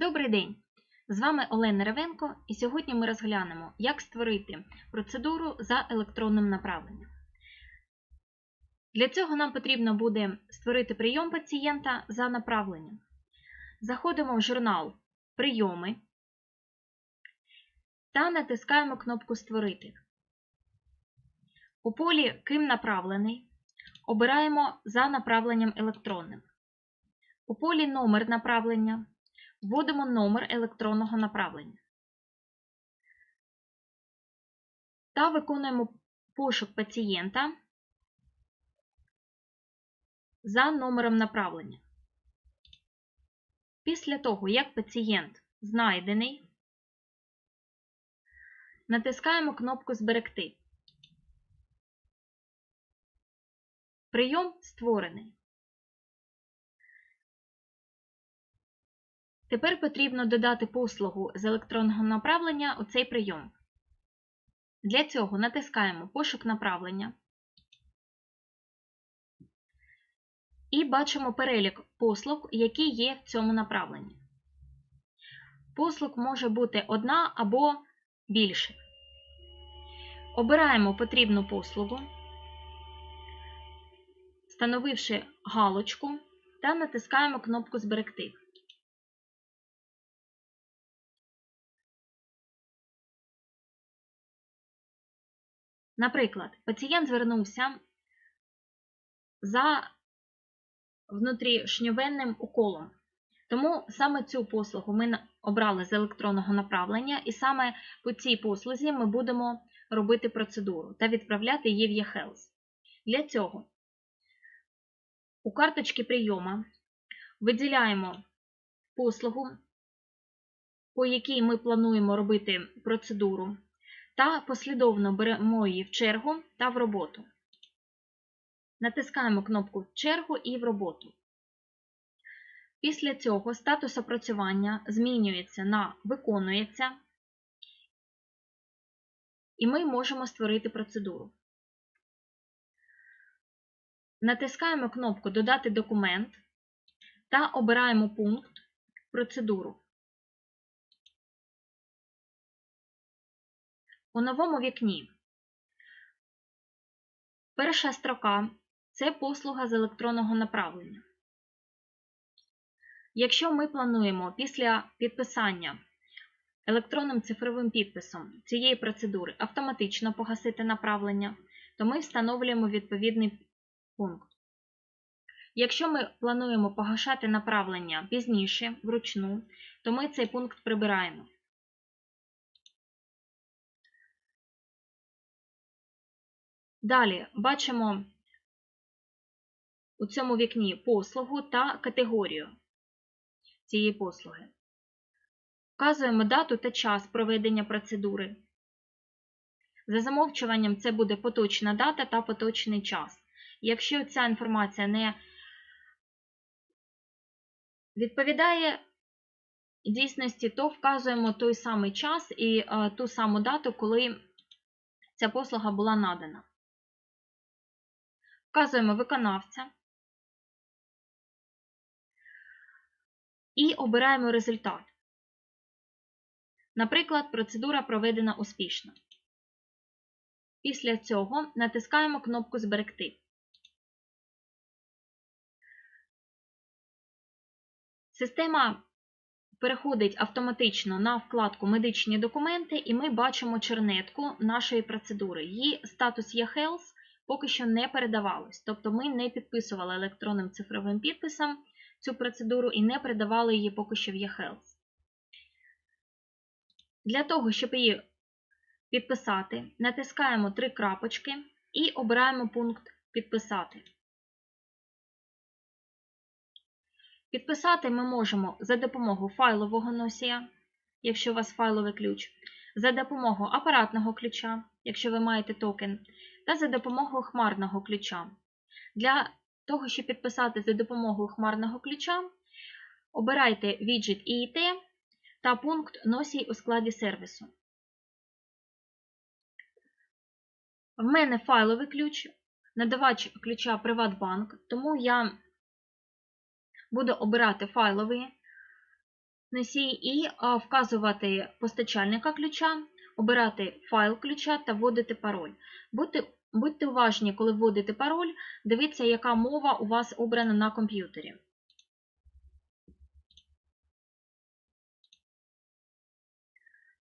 Добрий день! З вами Олена Ревенко, і сьогодні ми розглянемо, як створити процедуру за електронним направленням. Для цього нам потрібно буде створити прийом пацієнта за направленням. Заходимо в журнал Прийоми та натискаємо кнопку Створити. У полі Ким направлений обираємо за направленням електронним. У полі Номер направлення вводимо номер електронного направлення та виконуємо пошук пацієнта за номером направлення. Після того, як пацієнт знайдений, натискаємо кнопку Зберегти. Прийом створений. Тепер потрібно додати послугу з електронного направлення у цей прийом. Для цього натискаємо Пошук направлення і бачимо перелік послуг, які є в цьому направленні. Послуг може бути одна або більше. Обираємо потрібну послугу, встановивши галочку та натискаємо кнопку Зберегти. Наприклад, пацієнт звернувся за внутрішньовенним уколом. Тому саме цю послугу ми обрали з електронного направлення, і саме по цій послузі ми будемо робити процедуру та відправляти її в eHealth. Для цього у карточці прийома виділяємо послугу, по якій ми плануємо робити процедуру та послідовно беремо її в чергу та в роботу. Натискаємо кнопку в чергу і в роботу. Після цього статус опрацювання змінюється на виконується, і ми можемо створити процедуру. Натискаємо кнопку Додати документ та обираємо пункт Процедуру. У новому вікні перша строка це послуга з електронного направлення. Якщо ми плануємо після підписання електронним цифровим підписом цієї процедури автоматично погасити направлення, то ми встановлюємо відповідний пункт. Якщо ми плануємо погашати направлення пізніше, вручну, то ми цей пункт прибираємо. Далі бачимо у цьому вікні послугу та категорію цієї послуги. Вказуємо дату та час проведення процедури. За замовчуванням це буде поточна дата та поточний час. Якщо ця інформація не відповідає дійсності, то вказуємо той самий час і е, ту саму дату, коли ця послуга була надана. Вказуємо виконавця і обираємо результат. Наприклад, процедура проведена успішно. Після цього натискаємо кнопку Зберегти. Система переходить автоматично на вкладку Медичні документи, і ми бачимо чернетку нашої процедури. Її статус eHealth поки що не передавалось. Тобто ми не підписували електронним цифровим підписом цю процедуру і не передавали її поки що в eHealth. Для того, щоб її підписати, натискаємо три крапочки і обираємо пункт Підписати. Підписати ми можемо за допомогою файлового носія, якщо у вас файловий ключ, за допомогою апаратного ключа, якщо ви маєте токен, та за допомогою хмарного ключа. Для того, щоб підписати за допомогою хмарного ключа, обирайте віджит IIT та пункт Носій у складі сервісу. В мене файловий ключ, надавач ключа Приватбанк, тому я буду обирати файловий носій і вказувати постачальника ключа, обирати файл ключа та вводити пароль. Будьте, будьте уважні, коли вводите пароль, дивіться, яка мова у вас обрана на комп'ютері.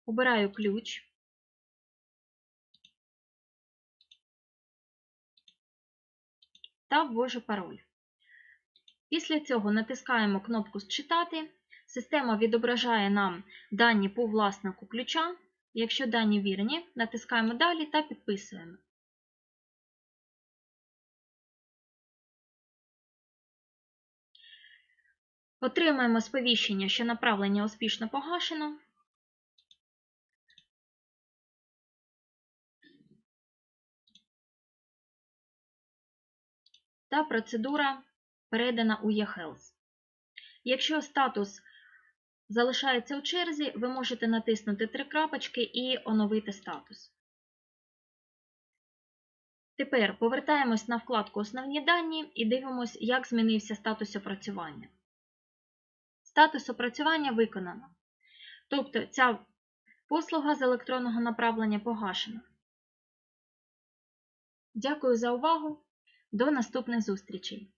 Обираю ключ. Та ввожу пароль. Після цього натискаємо кнопку Считати. Система відображає нам дані по власнику ключа. Якщо дані вірні, натискаємо Далі та підписуємо. Отримаємо сповіщення, що направлення успішно погашено. Та процедура передана у eHealth. Якщо статус залишається у черзі, ви можете натиснути три крапочки і оновити статус. Тепер повертаємось на вкладку Основні дані і дивимося, як змінився статус опрацювання. Статус опрацювання виконано. Тобто ця послуга з електронного направлення погашена. Дякую за увагу. До наступних зустрічей!